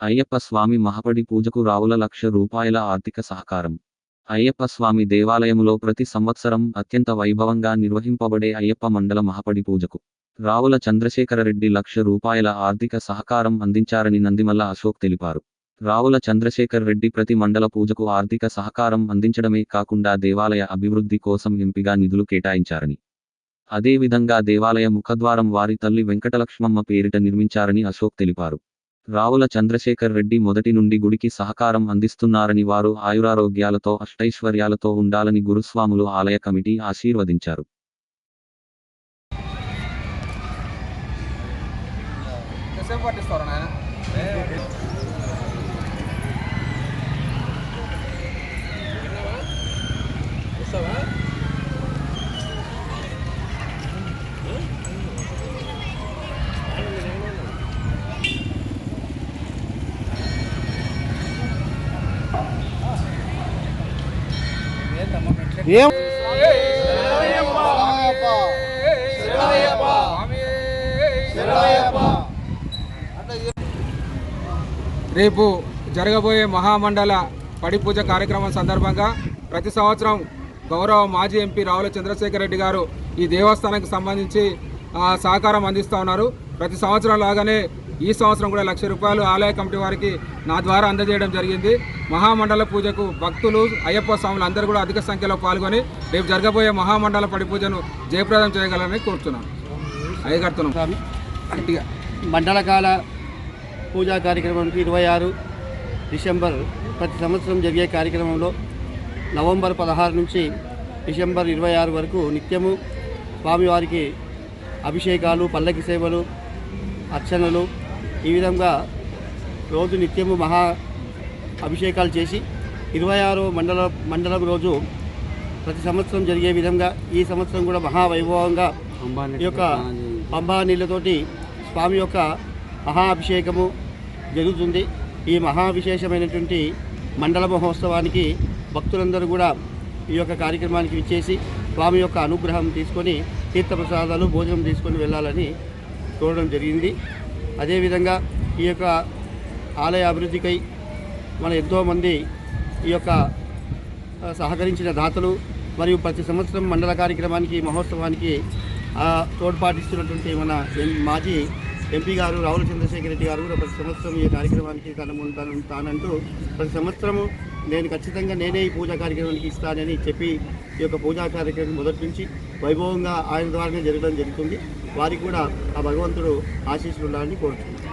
అయ్యప్ప స్వామి మహపడి పూజకు రావుల లక్ష రూపాయల ఆర్థిక సహకారం. అయ్యప్ప స్వామి దేవాలయములో ప్రతి సంవత్సరం అత్యంత వైభవంగా నిర్వహింపబడే అయ్యప్ప మండల మహపడి పూజకు రావుల చంద్రశేఖరరెడ్డి లక్ష రూపాయల ఆర్థిక సహకారం అందించారని నందిమల్ల అశోక్ తెలిపారు. రావుల చంద్రశేఖర్ రెడ్డి ప్రతి మండల పూజకు ఆర్థిక సహకారం అందించడమే కాకుండా దేవాలయ అభివృద్ధి కోసం ఎంపిగా నిధులు కేటాయించారని అదేవిధంగా దేవాలయ ముఖద్వారం వారి తల్లి వెంకటలక్ష్మమ్మ పేరిట నిర్మించారని అశోక్ తెలిపారు. రావుల చంద్రశేఖర్ రెడ్డి మొదటి నుండి గుడికి సహకారం అందిస్తున్నారని వారు ఆయురారోగ్యాలతో అష్టైశ్వర్యాలతో ఉండాలని గురుస్వాములు ఆలయ కమిటీ ఆశీర్వదించారు. ఏం? రేపు జరగబోయే మహామండల పడిపూజ కార్యక్రమం సందర్భంగా ప్రతి సంవత్సరం గౌరవ మాజీ ఎంపీ రావుల చంద్రశేఖర్ రెడ్డి గారు ఈ దేవస్థానానికి సంబంధించి సహకారం అందిస్తూ ఉన్నారు. ప్రతి సంవత్సరం లాగానే ఈ సంవత్సరం కూడా లక్ష రూపాయలు ఆలయ కమిటీ వారికి నా ద్వారా అందజేయడం జరిగింది. మహామండల పూజకు భక్తులు అయ్యప్ప స్వాములు అందరూ కూడా అధిక సంఖ్యలో పాల్గొని రేపు జరగబోయే మహామండల పడి పూజను జయప్రదం చేయగలరని కోరుతున్నాను అయ్యగడుతున్నాం మండలకాల పూజా కార్యక్రమానికి ఇరవై ఆరు డిసెంబర్ ప్రతి సంవత్సరం జరిగే కార్యక్రమంలో నవంబర్ పదహారు నుంచి డిసెంబర్ ఇరవై ఆరు వరకు నిత్యము స్వామివారికి అభిషేకాలు పల్లకి సేవలు అర్చనలు ఈ విధంగా రోజు నిత్యము మహా అభిషేకాలు చేసి ఇరవై ఆరు మండల మండలం రోజు ప్రతి సంవత్సరం జరిగే విధంగా ఈ సంవత్సరం కూడా మహావైభవంగా ఈ యొక్క పంబా నీళ్ళతోటి స్వామి యొక్క మహాభిషేకము జరుగుతుంది. ఈ మహావిశేషమైనటువంటి మండల మహోత్సవానికి భక్తులందరూ కూడా ఈ యొక్క కార్యక్రమానికి విచ్చేసి స్వామి యొక్క అనుగ్రహం తీసుకొని తీర్థప్రసాదాలు భోజనం తీసుకొని వెళ్ళాలని చూడడం జరిగింది. అదేవిధంగా ఈ యొక్క ఆలయ అభివృద్ధికై మన ఎంతోమంది ఈ యొక్క సహకరించిన దాతలు మరియు ప్రతి సంవత్సరం మండల కార్యక్రమానికి మహోత్సవానికి తోడ్పాటిస్తున్నటువంటి మన ఎం- మాజీ ఎంపీ గారు రావుల చంద్రశేఖర్ రెడ్డి గారు కూడా ప్రతి సంవత్సరం ఈ కార్యక్రమానికి తన ఉంటాను తానంటూ ప్రతి సంవత్సరము నేను ఖచ్చితంగా నేనే ఈ పూజా కార్యక్రమానికి ఇస్తానని చెప్పి ఈ యొక్క పూజా కార్యక్రమం మొదటి నుంచి వైభవంగా ఆయన ద్వారానే జరగడం జరుగుతుంది. వారికి కూడా ఆ భగవంతుడు ఆశీస్సులు ఉండాలని కోరుతున్నాను